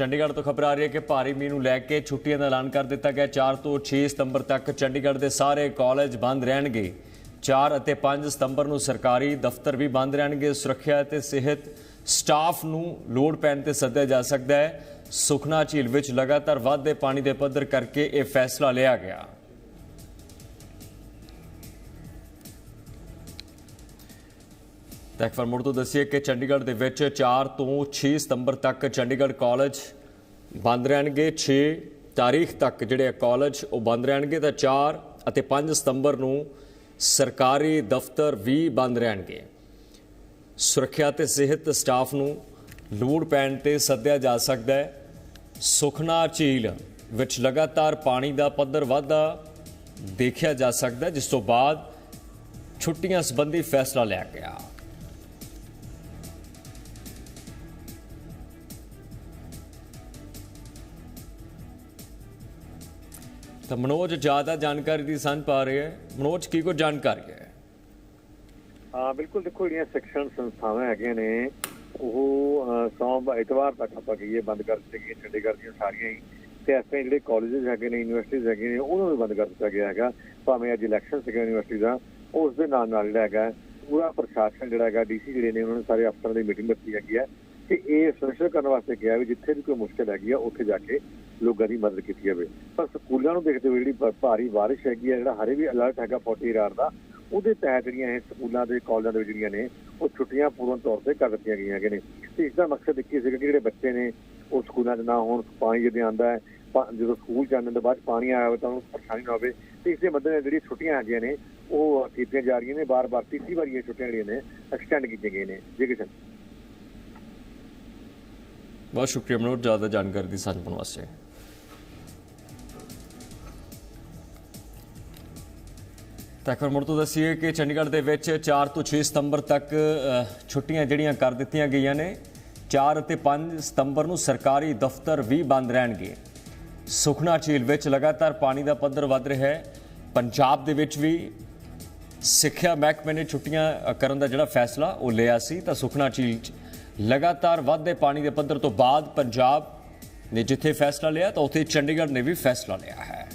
ਚੰਡੀਗੜ੍ਹ ਤੋਂ ਖਬਰ ਆ ਰਹੀ ਹੈ ਕਿ ਭਾਰੀ ਮੀਂਹ ਨੂੰ ਲੈ ਕੇ ਛੁੱਟੀਆਂ ਦਾ ਐਲਾਨ ਕਰ ਦਿੱਤਾ ਗਿਆ। 4 ਤੋਂ 6 ਸਤੰਬਰ ਤੱਕ ਚੰਡੀਗੜ੍ਹ ਦੇ ਸਾਰੇ ਕਾਲਜ ਬੰਦ ਰਹਿਣਗੇ। 4 ਅਤੇ 5 ਸਤੰਬਰ ਨੂੰ ਸਰਕਾਰੀ ਦਫ਼ਤਰ ਵੀ ਬੰਦ ਰਹਿਣਗੇ। ਸੁਰੱਖਿਆ ਅਤੇ ਸਿਹਤ ਸਟਾਫ ਨੂੰ ਲੋੜ ਪੈਣ ਤੇ ਸੱਦਿਆ ਜਾ ਸਕਦਾ ਹੈ। ਸੁਖਨਾ ਝੀਲ ਵਿੱਚ ਲਗਾਤਾਰ ਵਾਧੇ ਪਾਣੀ ਦੇ ਪੱਧਰ ਕਰਕੇ ਇਹ ਫੈਸਲਾ ਲਿਆ ਗਿਆ। ਤਾਂ ਇੱਕ ਵਾਰ ਮੁੜ ਤੋਂ ਦੱਸੀਏ ਕਿ ਚੰਡੀਗੜ੍ਹ ਦੇ ਵਿੱਚ 4 ਤੋਂ 6 ਸਤੰਬਰ ਤੱਕ ਚੰਡੀਗੜ੍ਹ ਕਾਲਜ ਬੰਦ ਰਹਿਣਗੇ। 6 ਤਾਰੀਖ ਤੱਕ ਜਿਹੜੇ ਕਾਲਜ ਉਹ ਬੰਦ ਰਹਿਣਗੇ ਤਾਂ 4 ਅਤੇ 5 ਸਤੰਬਰ ਨੂੰ ਸਰਕਾਰੀ ਦਫ਼ਤਰ ਵੀ ਬੰਦ ਰਹਿਣਗੇ। ਸੁਰੱਖਿਆ ਤੇ ਸਿਹਤ ਸਟਾਫ ਨੂੰ ਲੋੜ ਪੈਣ ਤੇ ਸੱਦਿਆ ਜਾ ਸਕਦਾ ਹੈ। ਸੁਖਨਾ ਝੀਲ ਵਿੱਚ ਲਗਾਤਾਰ ਪਾਣੀ ਦਾ ਪੱਧਰ ਵਾਧਾ ਦੇਖਿਆ ਜਾ ਸਕਦਾ ਜਿਸ ਤੋਂ ਬਾਅਦ ਛੁੱਟੀਆਂ ਸੰਬੰਧੀ ਫੈਸਲਾ ਲਿਆ ਗਿਆ। ਤਾਂ ਮਨੋਜ ਜ਼ਿਆਦਾ ਜਾਣਕਾਰੀ ਦੀ ਸੰਨ ਪਾ ਰਹੇ ਹੈ। ਮਨੋਜ, ਕੀ ਕੋ ਜਾਣਕਾਰੀ ਹੈ? ਹਾਂ, ਬਿਲਕੁਲ ਦੇਖੋ, ਜਿਹੜੀਆਂ ਸਿੱਖਣ ਸੰਸਥਾਵਾਂ ਹੈਗੀਆਂ ਨੇ, ਉਹ ਸੋਮ ਐਤਵਾਰ ਤੱਕ ਆਪਾਂ ਕਹੀਏ ਬੰਦ ਕਰ ਦਿੱਤੇ ਗਈਆਂ ਚੰਡੀਗੜ੍ਹ ਦੀਆਂ ਸਾਰੀਆਂ ਹੀ। ਤੇ ਇਸ ਤਰ੍ਹਾਂ ਜਿਹੜੇ ਕਾਲਜਸ ਹੈਗੇ ਨੇ ਯੂਨੀਵਰਸਿਟੀਜ਼ ਹੈਗੇ ਨੇ, ਉਹਨਾਂ ਨੂੰ ਵੀ ਬੰਦ ਕਰ ਦਿੱਤਾ ਗਿਆ ਹੈਗਾ। ਭਾਵੇਂ ਅੱਜ ਇਲੈਕਸ਼ਨ ਸੀਗਾ ਯੂਨੀਵਰਸਿਟੀ ਦਾ, ਉਸ ਦੇ ਨਾਲ ਨਾਲ ਜਿਹੜਾ ਹੈਗਾ, ਪੂਰਾ ਪ੍ਰਸ਼ਾਸਨ ਜਿਹੜਾ ਹੈਗਾ ਡੀਸੀ ਜਿਹੜੇ ਨੇ, ਉਹਨਾਂ ਨੇ ਸਾਰੇ ਅਫਸਰਾਂ ਦੀ ਮੀਟਿੰਗ ਰੱਖੀ ਹੈਗੀ ਹੈ। ਕਿ ਇਹ ਸੁਨਿਸ਼ਚਿਤ ਕਰਨ ਵਾਸਤੇ ਕਿਹਾ ਵੀ ਜਿੱਥੇ ਵੀ ਕੋਈ ਮੁਸ਼ਕਲ ਹੈਗੀ ਆ, ਉੱਥੇ ਜਾ ਕੇ ਲੋਕਾਂ ਦੀ ਮਦਦ ਕੀਤੀ ਜਾਵੇ। ਪਰ ਸਕੂਲਾਂ ਨੂੰ ਦੇਖਦੇ ਹੋਏ ਜਿਹੜੀ ਭਾਰੀ ਬਾਰਿਸ਼ ਹੈਗੀ ਆ, ਜਿਹੜਾ ਹਰੇ ਵੀ ਅਲਰਟ ਹੈਗਾ 40 ਰਾਰ ਦਾ, ਉਹਦੇ ਤਹਿਤ ਜਿਹੜੀਆਂ ਇਹ ਸਕੂਲਾਂ ਦੇ ਕਾਲਜਾਂ ਦੇ ਵਿੱਚ ਜਿਹੜੀਆਂ ਨੇ, ਉਹ ਛੁੱਟੀਆਂ ਪੂਰਨ ਤੌਰ ਤੇ ਕਰ ਦਿੱਤੀਆਂ ਗਈਆਂ ਹੈਗੇ ਨੇ। ਤੇ ਇਸ ਦਾ ਮਕਸਦ ਇੱਕ ਹੀ ਸੀਗਾ ਕਿ ਜਿਹੜੇ ਬੱਚੇ ਨੇ, ਉਹ ਸਕੂਲਾਂ 'ਚ ਨਾ ਹੋਣ, ਪਾਣੀ ਜਦੋਂ ਆਉਂਦਾ ਹੈ, ਪਾ- ਜਦੋਂ ਸਕੂਲ ਜਾਣ ਦੇ ਬਾਅਦ ਪਾਣੀ ਆਇਆ ਹੋਵੇ ਤਾਂ ਉਹਨੂੰ ਪਰੇਸ਼ਾਨੀ ਨਾ ਹੋਵੇ। ਤੇ ਇਸ ਦੇ ਮੱਦੇ ਨਾਲ ਜਿਹੜੀ ਛੁੱਟੀਆਂ ਹੈਗੀਆਂ ਨੇ, ਉਹ ਕੀਤੀਆਂ ਜਾ ਰਹੀਆਂ ਨੇ ਬਾਰ-ਬਾਰ ਤੀਸਰੀ ਵਾਰੀ ਇਹ ਛੁੱਟੀਆਂ ਜਿਹੜੀਆਂ ਨੇ ਐਕਸਟੈਂਡ ਕੀਤੀਆਂ ਗਈਆਂ ਨੇ। ਜੀ ਕਿਸ਼ਨ ਬਹੁਤ ਸ਼ੁਕਰੀਆ ਮਨੋਜ ਜ਼ਿਆਦਾ ਜਾਣਕਾਰੀ ਦੀ ਸਾਂਝ ਪਾਉਣ ਵਾਸਤੇ। ਤਾਂ ਇੱਕ ਵਾਰ ਮੁੜ ਤੋਂ ਦੱਸੀਏ ਕਿ ਚੰਡੀਗੜ੍ਹ ਦੇ ਵਿੱਚ 4 ਤੋਂ 6 ਸਤੰਬਰ ਤੱਕ ਛੁੱਟੀਆਂ ਜਿਹੜੀਆਂ ਕਰ ਦਿੱਤੀਆਂ ਗਈਆਂ ਨੇ 4 ਅਤੇ 5 ਸਤੰਬਰ ਨੂੰ ਸਰਕਾਰੀ ਦਫ਼ਤਰ ਵੀ ਬੰਦ ਰਹਿਣਗੇ। ਸੁਖਨਾ ਝੀਲ ਵਿੱਚ ਲਗਾਤਾਰ ਪਾਣੀ ਦਾ ਪੱਧਰ ਵੱਧ ਰਿਹਾ ਹੈ। ਪੰਜਾਬ ਦੇ ਵਿੱਚ ਵੀ ਸਿੱਖਿਆ ਮਹਿਕਮੇ ਨੇ ਛੁੱਟੀਆਂ ਕਰਨ ਦਾ ਜਿਹੜਾ ਫੈਸਲਾ ਉਹ ਲਿਆ ਸੀ। ਤਾਂ ਸੁਖਨਾ ਝੀਲ 'ਚ ਲਗਾਤਾਰ ਵਧਦੇ ਪਾਣੀ ਦੇ ਪੱਧਰ ਤੋਂ ਬਾਅਦ ਪੰਜਾਬ ਨੇ ਜਿੱਥੇ ਫੈਸਲਾ ਲਿਆ ਤਾਂ ਉੱਥੇ ਚੰਡੀਗੜ੍ਹ ਨੇ ਵੀ ਫੈਸਲਾ ਲਿਆ ਹੈ।